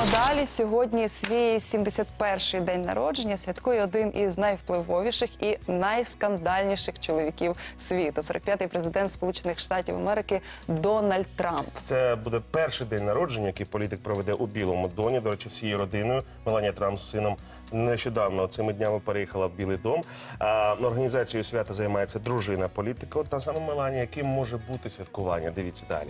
Йдемо далі. Сьогодні свій 71-й день народження святкує один із найвпливовіших і найскандальніших чоловіків світу. 45-й президент Сполучених Штатів Америки Дональд Трамп. Це буде перший день народження, який політик проведе у Білому доні. До речі, всією родиною. Меланія Трамп з сином нещодавно цими днями переїхала в Білий дом. А організацією свята займається дружина політика. Та сама Меланія, яким може бути святкування? Дивіться далі.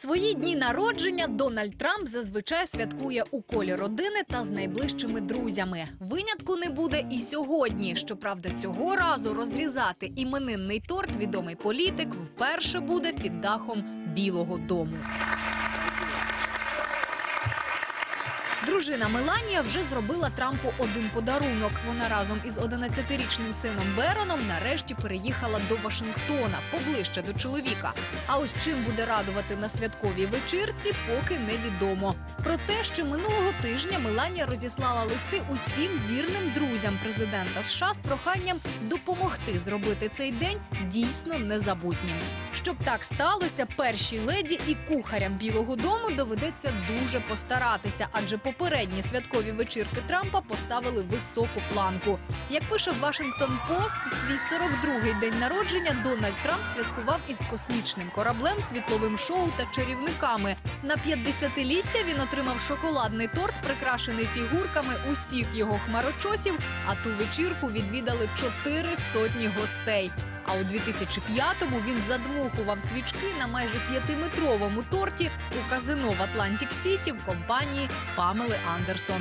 Свої дні народження Дональд Трамп зазвичай святкує у колі родини та з найближчими друзями. Винятку не буде і сьогодні. Щоправда, цього разу розрізати іменинний торт відомий політик вперше буде під дахом Білого Дому. Дружина Меланія вже зробила Трампу один подарунок. Вона разом із 11-річним сином Бероном нарешті переїхала до Вашингтона поближче до чоловіка. А ось чим буде радувати на святковій вечірці, поки невідомо. Про те, що минулого тижня Меланія розіслала листи усім вірним друзям президента США з проханням допомогти зробити цей день дійсно незабутнім. Щоб так сталося, першій леді і кухарям Білого Дому доведеться дуже постаратися, адже попередні святкові вечірки Трампа поставили високу планку. Як пише Вашингтон Пост, свій 42-й день народження Дональд Трамп святкував із космічним кораблем, світловим шоу та чарівниками. На 50-ліття він отримав шоколадний торт, прикрашений фігурками усіх його хмарочосів. А ту вечірку відвідали чотири сотні гостей. А у 2005-му він задмухував свічки на майже п'ятиметровому торті у казино в Атлантік Сіті в компанії Памели Андерсон.